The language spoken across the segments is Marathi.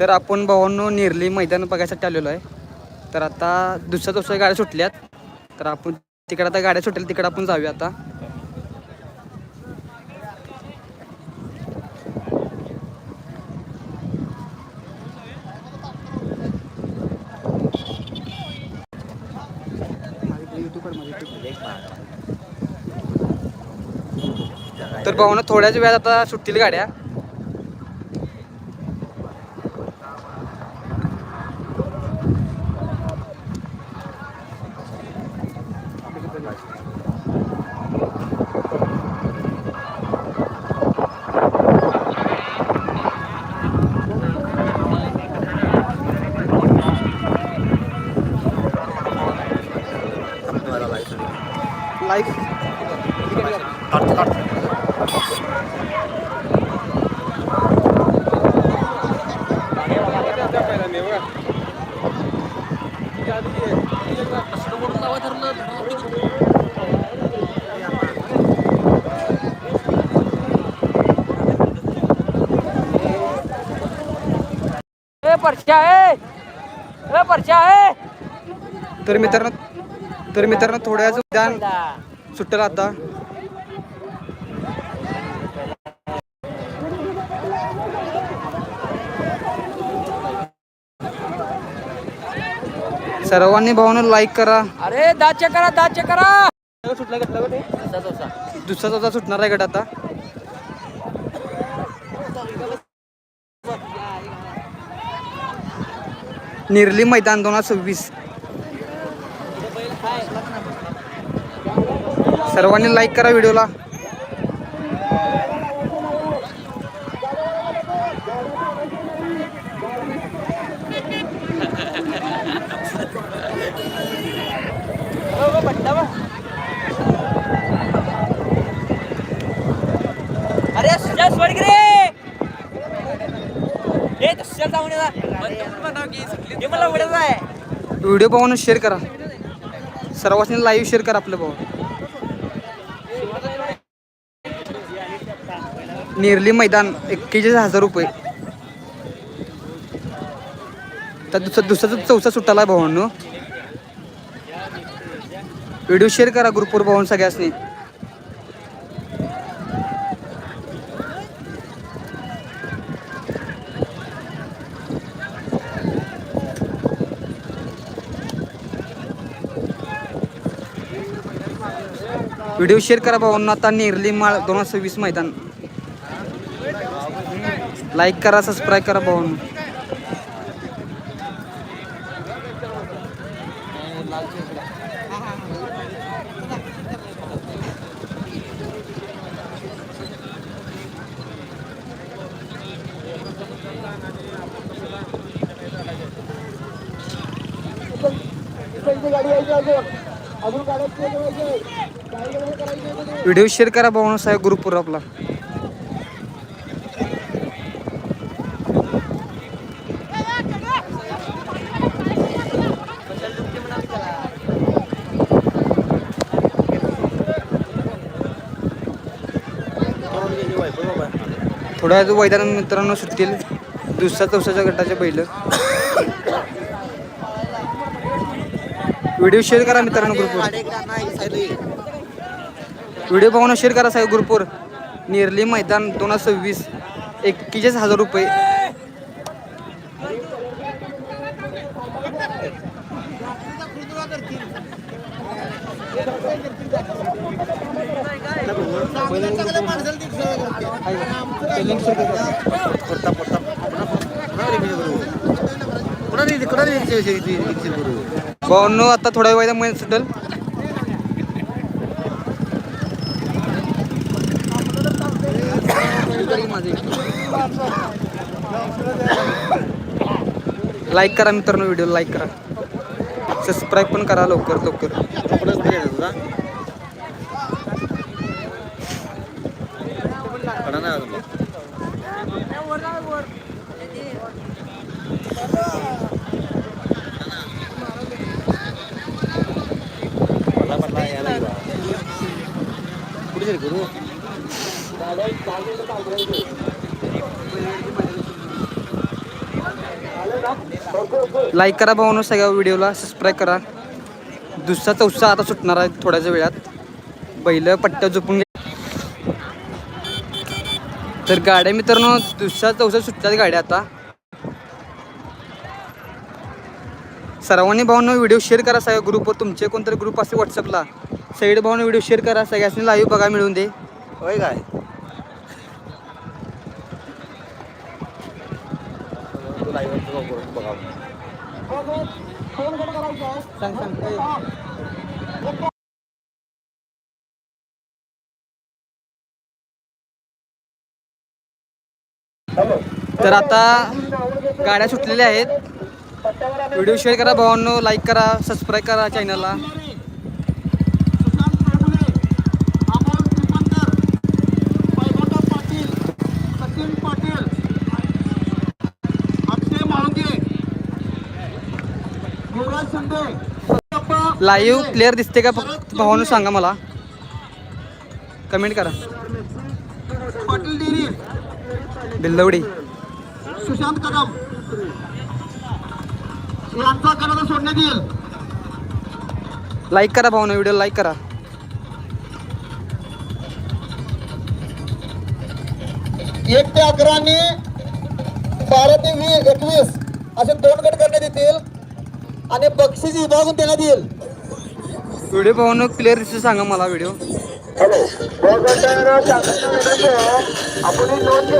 तर आपण भावांनो निर्ली मैदान बघायसाठी आलेलो आहे. तर आता दुसऱ्या दुसऱ्या गाड्या सुटल्यात. तर आपण तिकडे आता गाड्या सुटल्या तिकडे आपण जाऊया आता. तर भावानं थोड्याच वेळात आता सुटतील गाड्या. परच्या आहे. परच्या आहे. तर मित्रांनो तर मित्रांनो थोड्याच उद्यान सुट्टेल आता. सर्वांनी भावानं लाईक करा. अरे दात चेक करा दात चेक करा. दुसरा चौथा सुटणार आहे गट आता. निर्ली मैदान दोन हजार सव्वीस. सर्वांनी लाईक करा व्हिडिओला व्हिडिओ पाहून शेअर करा. सर्वांनी लाईव्ह शेअर करा आपलं भाऊ. निर्ली मैदान एक्केचाळीस हजार रुपये. तर दुसरा दुसरा चौथा सुट्टाला आहे भावांनो. व्हिडिओ शेअर करा ग्रुपवर भाऊन सगळ्यासनी. व्हिडिओ शेअर करा भावांनो आता नेरली माळ दोन हजार सव्वीस मैदान. लाईक करा सबस्क्राईब करा भावांनो व्हिडिओ शेअर करा भावांनो साहेब ग्रुपवर आपला. थोड्या वेळात मैदान मित्रांनो सुटतील दुसऱ्या चौसाच्या गटाच्या पहिलं. व्हिडिओ शेअर करा मित्रांनो ग्रुपवर व्हिडिओ पाहून शेअर करा साहेब ग्रुपवर नेरली मैदान दोन हजार सव्वीस एक्केचाळीस हजार रुपये भावांनो आता थोड्या वेळ महिन्यात सुटेल. लाईक करा मित्रांनो व्हिडिओ लाईक करा. सबस्क्राईब पण करा लवकर लवकर. लाईक करा बघून सगळ्या व्हिडिओला सबस्क्राईब करा. दुसरा चौसा आता सुटणार आहे थोड्याच वेळात. बैल पट्ट्या झोपून घे. तर गाड्या मित्रांनो दुसऱ्या चौसा सुटतात गाड्या आता. सर्वांनी भावांनो व्हिडिओ शेअर करा सगळ्या ग्रुपवर तुमचे कोणतरी ग्रुप असेल व्हॉट्सअपला सगळे भावांनो व्हिडिओ शेअर करा सगळ्यांनी लाईव्ह बघा मिळून दे. होय काय? सांग सांग तर आता गाड्या सुटलेल्या आहेत. व्हिडिओ शेअर करा भावांनो लाईक करा सबस्क्राईब करा चॅनलला लाईव्ह क्लिअर दिसते का? फक्त भावांनो सांगा मला. कमेंट करा. बिल्लवडी. सुशांत कदम यांचा करार सोडण्यात येईल. लाईक करा भावांनो व्हिडिओ लाईक करा. एक ते अकरा आणि बारा ते वीस एकवीस असे दोन गट करण्यात येतील आणि बक्षीस विभागून देण्यात येईल. व्हिडिओ भावांनो क्लिअर दिसते सांगा मला व्हिडिओ हॅलो आपण दोन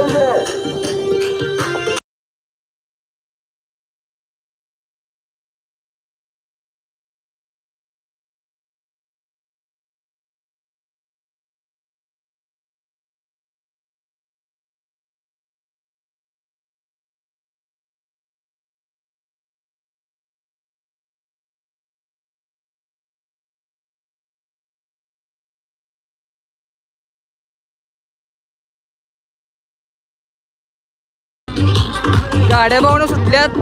घेऊन गाड्या भावनं सुटल्यात.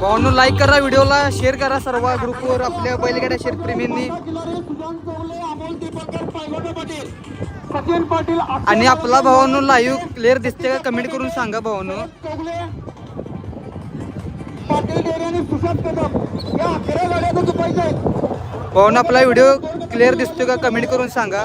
भावनो लाईक करा व्हिडिओला शेअर करा सर्व ग्रुपवर आपल्या बैलगाड्या शेतप्रेमींनी. आणि आपला भावानो लाईव्ह क्लिअर दिसते का? कमेंट करून सांगा भावानो. पाटील भावानो आपला व्हिडिओ क्लिअर दिसतोय का? कमेंट करून सांगा.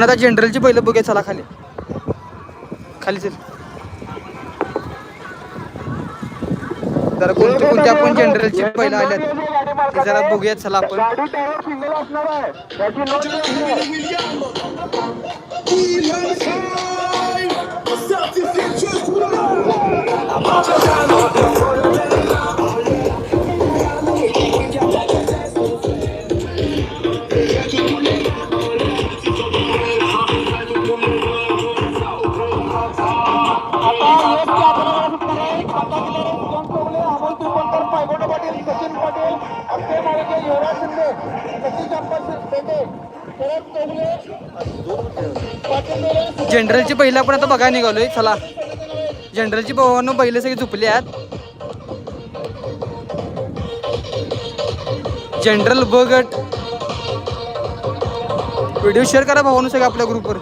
आपण आता जनरलची बैल बघूया चला खाली. खाली चल. जरा कोणते कोणते आपण जनरलची बैल आल्यात. ते जरा बघूया चला आपण. अक्षय माळके युवराज शिंदे सतीश अप्पा शेंडे शरद चौगले जनरलची बैल आपण आता बघायला निघालोय चला. जनरलची भावानं बैल सगळी झुपली आहेत. जनरल बगट व्हिडिओ शेअर करा भावानो सगळं आपल्या ग्रुपवर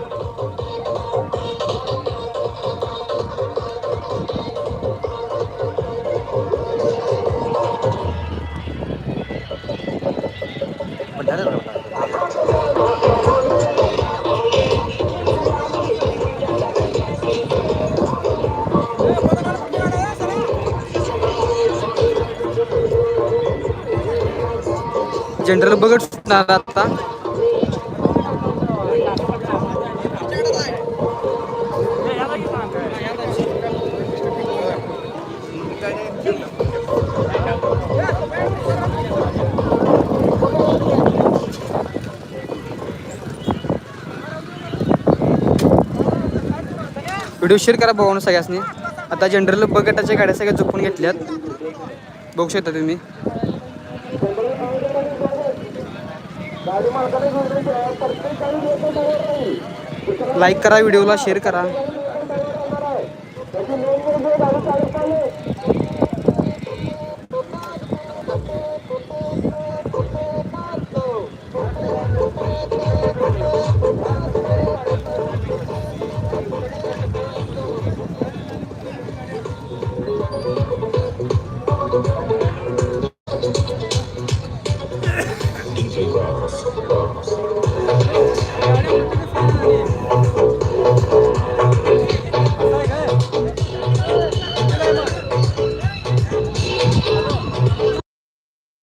जनरल बगट सुटणार आता. व्हिडिओ शेअर करा भावानं सगळ्यासनी. आता जनरल बगटाच्या गाड्या सगळ्या झोपून घेतल्यात. बघू शकता तुम्ही गाडी मालकाने प्रत्येक गाडी लाईक करा व्हिडिओला शेअर करा.